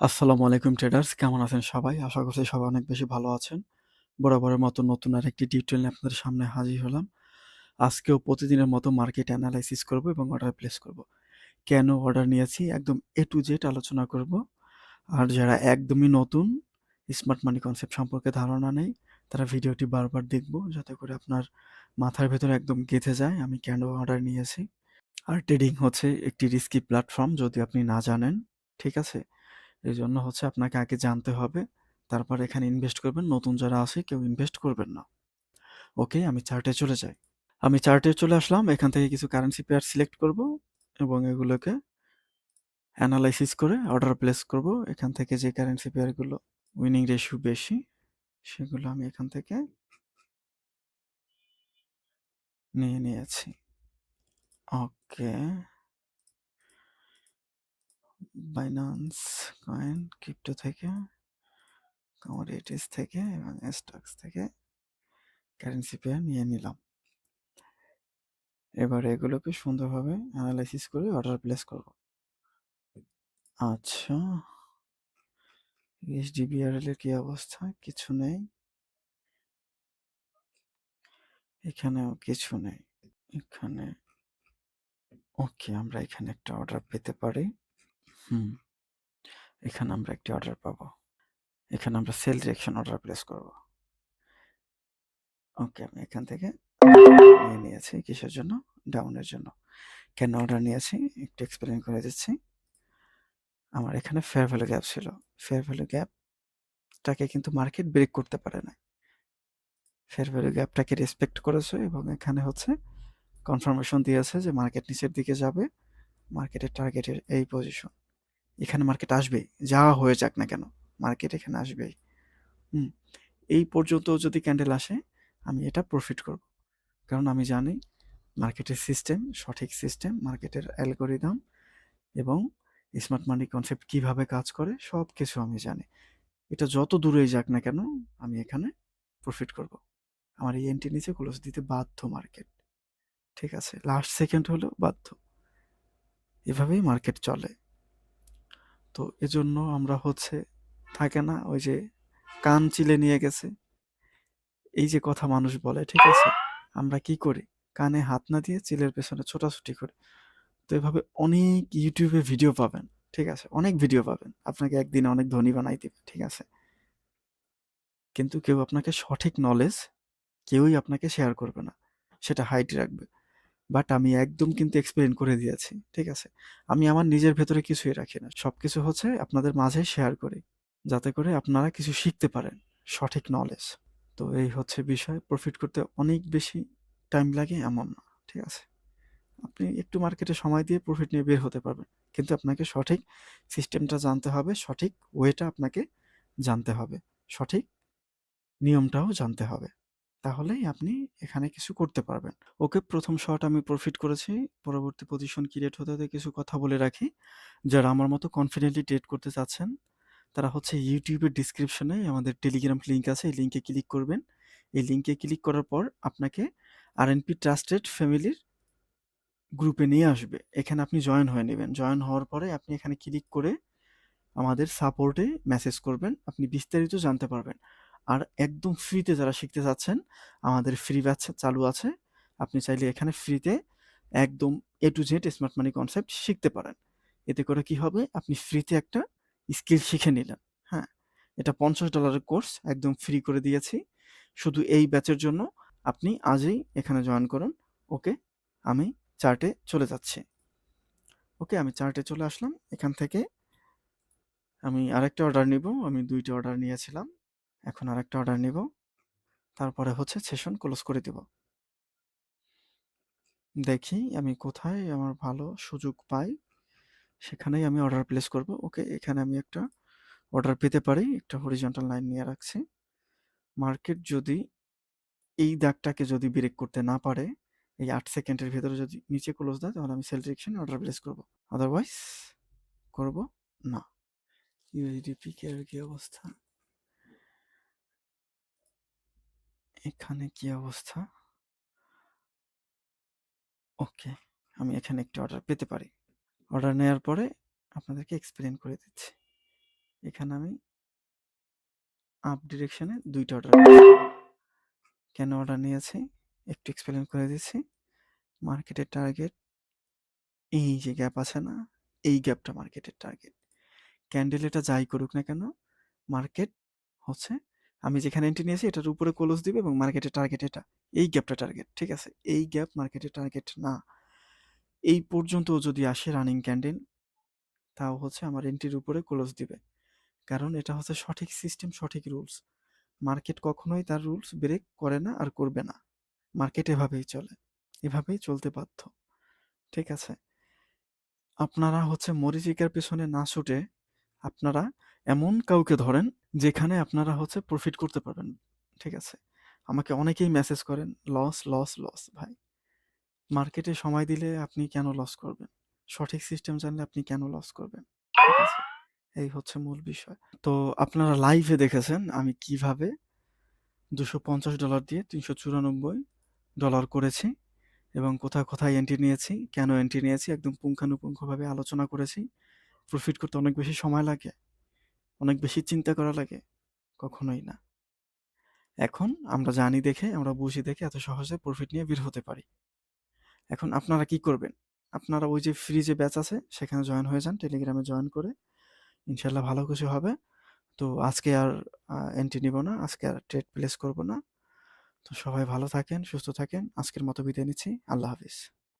আসসালামু আলাইকুম ট্রেডার্স কেমন আছেন সবাই? আশা করছি সবাই অনেক বেশি ভালো আছেন। বরাবরের মতো নতুন আর একটি টিউটোরিয়াল নিয়ে আপনাদের সামনে হাজির হলাম। আজকেও প্রতিদিনের মতো মার্কেট অ্যানালাইসিস করব এবং অর্ডার প্লেস করব। কেন অর্ডার নিয়েছি? একদম এ টু জেড আলোচনা করব। আর যারা একদমই নতুন স্মার্ট মানি কনসেপ্ট সম্পর্কে ধারণা নেই, তারা ভিডিওটি বারবার দেখব যাতে করে আপনার মাথার ভেতরে একদম গেঁথে যায়, আমি কেন অর্ডার নিয়েছি। আর ট্রেডিং হচ্ছে একটি রিস্কি প্ল্যাটফর্ম যদি আপনি না জানেন, ঠিক আছে? এই জন্য হচ্ছে আপনাকে আগে জানতে হবে। তারপর এখানে ইনভেস্ট করবেন। নতুন যারা আছে কেউ ইনভেস্ট করবেন না। ওকে আমি চার্টে চলে যাই। আমি চার্টে চলে আসলাম। এখান থেকে কিছু কারেন্সি পেয়ার সিলেক্ট করব এবং এগুলোকে অ্যানালাইসিস করে অর্ডার প্লেস করব। এখান থেকে যে কারেন্সি পেয়ারগুলো উইনিং রেশিও বেশি, সেগুলো আমি এখান থেকে নিয়ে নিয়েছি। ওকে বাইনান্স কয়েন ক্রিপ্টো থেকে কমোডিটিস থেকে এবং স্টকস থেকে কারেন্সি পেয়ার নিয়ে নিলাম। এবার এগুলোকে সুন্দরভাবে অ্যানালাইসিস করে অর্ডার প্লেস করব। আচ্ছা এইচডিবিআরএল এর কি অবস্থা? কিছু নেই। এখানেও কিছু নেই। এখানে ওকে আমরা এখানে একটা অর্ডার পেতে পারি। হুম। এখানে আমরা একটি অর্ডার পাবো। এখানে আমরা সেল ডিরেকশন অর্ডার প্লেস করব। ওকে, আমি এখান থেকে নিয়ে নিয়েছি কিসের জন্য? ডাউনের জন্য। কেন অর্ডার নিয়েছি? একটু এক্সপ্লেন করে দিচ্ছি। আমার এখানে ফেয়ার ভ্যালু গ্যাপ ছিল। ফেয়ার ভ্যালু গ্যাপটাকে কিন্তু মার্কেট ব্রেক করতে পারে না ফেয়ার ভ্যালু গ্যাপটাকে রেসপেক্ট করেছে এবং এখানে হচ্ছে কনফার্মেশন দিয়েছে যে মার্কেট নিচের দিকে যাবে। মার্কেটের টার্গেটের এই পজিশন এখানে মার্কেট আসবেই যা হয়ে যাক না কেন মার্কেট এখানে আসবেই। হুম, এই পর্যন্ত যদি ক্যান্ডেল আসে, আমি এটা প্রফিট করব। কারণ আমি জানি মার্কেটের সিস্টেম সঠিক সিস্টেম মার্কেটের অ্যালগোরিদম এবং স্মার্ট মানি কনসেপ্ট কীভাবে কাজ করে সব কিছু আমি জানি। এটা যত দূরেই যাক না কেন, আমি এখানে প্রফিট করব। আমার এই এন্ট্রি নিচে ক্লোজ দিতে বাধ্য মার্কেট ঠিক আছে? লাস্ট সেকেন্ড হলেও বাধ্য। এভাবেই মার্কেট চলে। তো এজন্য আমরা হচ্ছে থাকে না, ওই যে কান চিলে নিয়ে গেছে। এই যে কথা মানুষ বলে, ঠিক আছে? আমরা কি করি? কানে হাত না দিয়ে চিলের পেছনে ছোটাছুটি করি। তো এভাবে অনেক ইউটিউবে ভিডিও পাবেন, ঠিক আছে? অনেক ভিডিও পাবেন। আপনাকে একদিনে অনেক ধনী বানাই দিবে, ঠিক আছে? কিন্তু কেউ আপনাকে সঠিক নলেজ কেউই আপনাকে শেয়ার করবে না। সেটা হাইট রাখবে। বাট আমি একদম কিন্তু এক্সপ্লেন করে দিয়েছি ঠিক আছে? আমি আমার নিজের ভেতরে কিছুই রাখি না। সব কিছু হচ্ছে আপনাদের মাঝে শেয়ার করি যাতে করে আপনারা কিছু শিখতে পারেন সঠিক নলেজ তো এই হচ্ছে বিষয়। প্রফিট করতে অনেক বেশি টাইম লাগে এমন না ঠিক আছে? আপনি একটু মার্কেটে সময় দিয়ে প্রফিট নিয়ে বের হতে পারবেন। কিন্তু আপনাকে সঠিক সিস্টেমটা জানতে হবে সঠিক ওয়েটা আপনাকে জানতে হবে সঠিক নিয়মটাও জানতে হবে। তাহলেই আপনি এখানে কিছু করতে পারবেন। ওকে প্রথম শট আমি প্রফিট করেছি। পরবর্তী পজিশন ক্রিয়েট হতে হতে কিছু কথা বলে রাখি। যারা আমার মতো কনফিডেন্টলি ট্রেড করতে চাচ্ছেন, তারা হচ্ছে ইউটিউবের ডিসক্রিপশনে আমাদের টেলিগ্রাম লিঙ্ক আছে, এই লিঙ্কে ক্লিক করবেন। এই লিঙ্কে ক্লিক করার পর আপনাকে আর আরএনপি ট্রাস্টেড ফ্যামিলির গ্রুপে নিয়ে আসবে। এখানে আপনি জয়েন হয়ে নেবেন। জয়েন হওয়ার পরে আপনি এখানে ক্লিক করে আমাদের সাপোর্টে মেসেজ করবেন। আপনি বিস্তারিত জানতে পারবেন। আর একদম ফ্রিতে যারা শিখতে চাচ্ছেন আমাদের ফ্রি ব্যাচ চালু আছে। আপনি চাইলে এখানে ফ্রিতে একদম A to Z smart money concept শিখতে পারেন। এতে করে কি হবে? আপনি ফ্রিতে একটা স্কিল শিখে নিলেন। হ্যাঁ এটা পঞ্চাশ ডলারের কোর্স একদম ফ্রি করে দিয়েছি। শুধু এই ব্যাচের জন্য আপনি আজই এখানে জয়েন করুন। ওকে, আমি চার্টে চলে যাচ্ছি। ওকে, আমি চার্টে চলে আসলাম। এখান থেকে আমি আরেকটা অর্ডার নিব। আমি দুইটা অর্ডার নিয়েছিলাম। এখন আর একটা অর্ডার নিব। তারপরে হচ্ছে সেশন ক্লোজ করে দেব। দেখি আমি কোথায় আমার ভালো সুযোগ পাই। সেখানেই আমি অর্ডার প্লেস করব। ওকে, এখানে আমি একটা অর্ডার পেতে পারি। একটা হরিজন্টাল লাইন নিয়ে রাখছি। মার্কেট যদি এই দাগটাকে যদি ব্রেক করতে না পারে, এই আট সেকেন্ডের ভেতরে যদি নিচে ক্লোজ দেয়, তাহলে আমি সেল ডিরেকশনে অর্ডার প্লেস করব। আদারওয়াইজ করব না। ইউএসডিপি এর কি অবস্থা? এখানে কি অবস্থা? ওকে, আমি এখানে একটি অর্ডার পেতে পারি। অর্ডার নেওয়ার পরে আপনাদেরকে এক্সপ্লেন করে দিচ্ছি। এখানে আমি আপ ডিরেকশনে দুইটা অর্ডার কেন অর্ডার নিয়েছি? একটু এক্সপ্লেন করে দিচ্ছি। মার্কেটের টার্গেট এই যে গ্যাপ আছে না, এই গ্যাপটা মার্কেটের টার্গেট ক্যান্ডেল এটা যাই করুক না কেন মার্কেট হচ্ছে আমি যেখানে এন্ট্রি নিয়েছি, এটার উপরে ক্লোজ দিবে এবং মার্কেটের টার্গেট এটা। এই গ্যাপটা টার্গেট ঠিক আছে? এই গ্যাপ মার্কেটের টার্গেট না। এই পর্যন্ত যদি আসে রানিং ক্যান্ডেল তাও হচ্ছে আমার এন্ট্রির উপরে ক্লোজ দিবে। কারণ এটা হচ্ছে সঠিক সিস্টেম সঠিক রুলস মার্কেট কখনোই তার রুলস ব্রেক করে না আর করবে না। মার্কেট এভাবেই চলে। এভাবেই চলতে বাধ্য। ঠিক আছে? আপনারা হচ্ছে মরিচিকার পেছনে না ছুটে আপনারা এমন কাউকে ধরেন যেখানে আপনারা হচ্ছে প্রফিট করতে পারবেন। ঠিক আছে? আমাকে অনেকেই মেসেজ করেন লস লস লস ভাই। মার্কেটে সময় দিলে আপনি কেন লস করবেন? সঠিক সিস্টেম জানলে আপনি কেন লস করবেন? ঠিক আছে? এই হচ্ছে মূল বিষয়। তো আপনারা লাইভে দেখেছেন আমি কীভাবে দুশো পঞ্চাশ ডলার দিয়ে তিনশো চুরানব্বই ডলার করেছি এবং কোথায় কোথায় এন্ট্রি নিয়েছি, কেন এন্ট্রি নিয়েছি, একদম পুঙ্খানুপুঙ্খভাবে আলোচনা করেছি। প্রফিট করতে অনেক বেশি সময় লাগে, অনেক বেশি চিন্তা করা লাগে, কখনোই না। এখন আমরা জানি দেখে, আমরা বুঝি দেখে এত সহজে প্রফিট নিয়ে বের হতে পারি। এখন আপনারা কি করবেন? আপনারা ওই যে ফ্রি যে ব্যাচ আছে, সেখানে জয়েন হয়ে যান টেলিগ্রামে জয়েন করে, ইনশাল্লাহ ভালো কিছু হবে। তো আজকে আর এন্ট্রি নিব না, আজকে আর ট্রেড প্লেস করব না। তো সবাই ভালো থাকেন, সুস্থ থাকেন, আজকের মতো বিদায় নিচ্ছি, আল্লাহ হাফিজ।